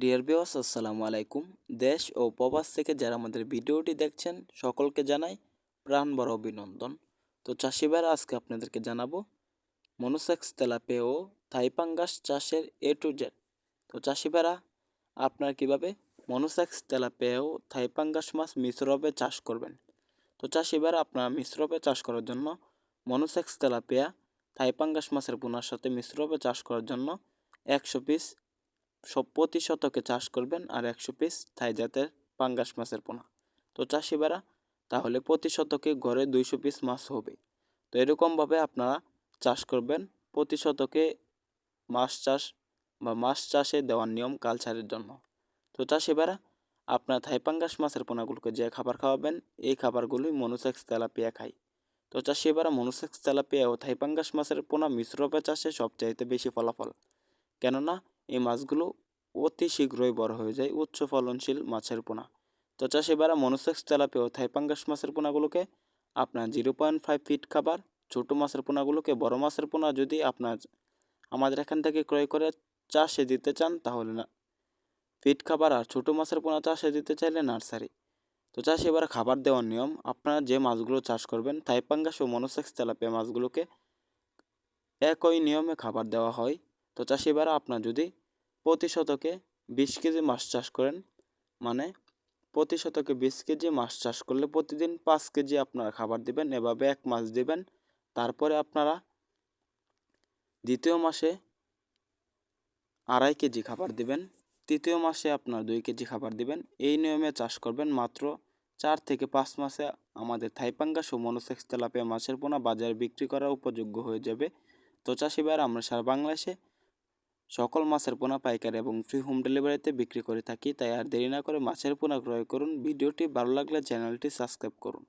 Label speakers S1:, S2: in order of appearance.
S1: Deer বিওয়াস আসসালামু আলাইকুম দেশ ও প্রবাস থেকে যারা আমাদের ভিডিওটি দেখছেন সকলকে জানাই প্রাণ বড় অভিনন্দন। তো চাষি ভাইরা, আজকে আপনাদেরকে জানাব, মনোসেক্স তেলাপে ও থাইপাঙ্গাস চাষের এ টু জেড তো চাষি ভাইরা, আপনারা কীভাবে মনোসেক্স তেলাপে ও থাইপাঙ্গাস মাছ মিশ্রভাবে চাষ করবেন? তো চাষি ভাইরা, আপনারা মিশ্রভাবে চাষ করার জন্য মনোসেক্স তেলাপিয়া থাইপাঙ্গাস মাছের পোনার সাথে মিশ্রভাবে চাষ করার জন্য একশো পিস সব প্রতি শতকে চাষ করবেন আর একশো পিস থাই জাতের পাঙ্গাস মাছের পোনা। তো চাষি বেড়া তাহলে প্রতি শতকে গড়ে দুইশো পিস মাছ হবে। তো এরকমভাবে আপনারা চাষ করবেন, প্রতি শতকে মাছ চাষ বা মাছ চাষে দেওয়ার নিয়ম কালচারের জন্য। তো চাষি বেড়া আপনার থাইপাঙ্গাস মাছের পোনাগুলোকে যে খাবার খাওয়াবেন, এই খাবারগুলোই মনুসেক্স তেলাপিয়া খায়। তো চাষি এবার মনুসেক্স তেলাপিয়া ও থাইপাঙ্গাস মাছের পোনা মিশ্রপে চাষে সবচাইতে বেশি ফলাফল। কেননা এই মাছগুলো অতি শীঘ্রই বড় হয়ে যায় উচ্চ ফলনশীল মাছের পোনা। তো চাষিবারা মনোসেক্স তেলাপি ও থাইপাঙ্গাস মাছের পোনাগুলোকে আপনার জিরো পয়েন্ট ফাইভ ফিট খাবার, ছোটো মাছের পোনাগুলোকে, বড় মাছের পোনা যদি আপনার আমাদের এখান থেকে ক্রয় করে চাষে দিতে চান তাহলে না, ফিট খাবার আর ছোটো মাছের পোনা চাষে দিতে চাইলে নার্সারি। তো চাষি এবার খাবার দেওয়ার নিয়ম, আপনারা যে মাছগুলো চাষ করবেন থাইপাঙ্গাস ও মনোসেক্স তেলাপিয়া মাছগুলোকে একই নিয়মে খাবার দেওয়া হয়। তো চাষি এবার আপনার যদি প্রতি শতকে বিশ কেজি মাছ চাষ করেন মানে প্রতি শতকে বিশ কেজি মাছ চাষ করলে প্রতিদিন পাঁচ কেজি আপনারা খাবার দিবেন, এভাবে এক মাস দিবেন। তারপরে আপনারা দ্বিতীয় মাসে আড়াই কেজি খাবার দিবেন, তৃতীয় মাসে আপনার দুই কেজি খাবার দিবেন। এই নিয়মে চাষ করবেন মাত্র চার থেকে পাঁচ মাসে আমাদের থাইপাঙ্গা ও মনোসেক্স তেলাপিয়া মাছের পোনা বাজারে বিক্রি করার উপযোগ্য হয়ে যাবে। তো চাষি ভাইরা, আমরা সারা বাংলাদেশে সকল মাছের পোনা পাইকারি এবং ফ্রি হোম ডেলিভারিতে বিক্রি করে থাকি, তাই আর দেরি না করে মাছের পোনা ক্রয় করুন। ভিডিওটি ভালো লাগলে চ্যানেলটি সাবস্ক্রাইব করুন।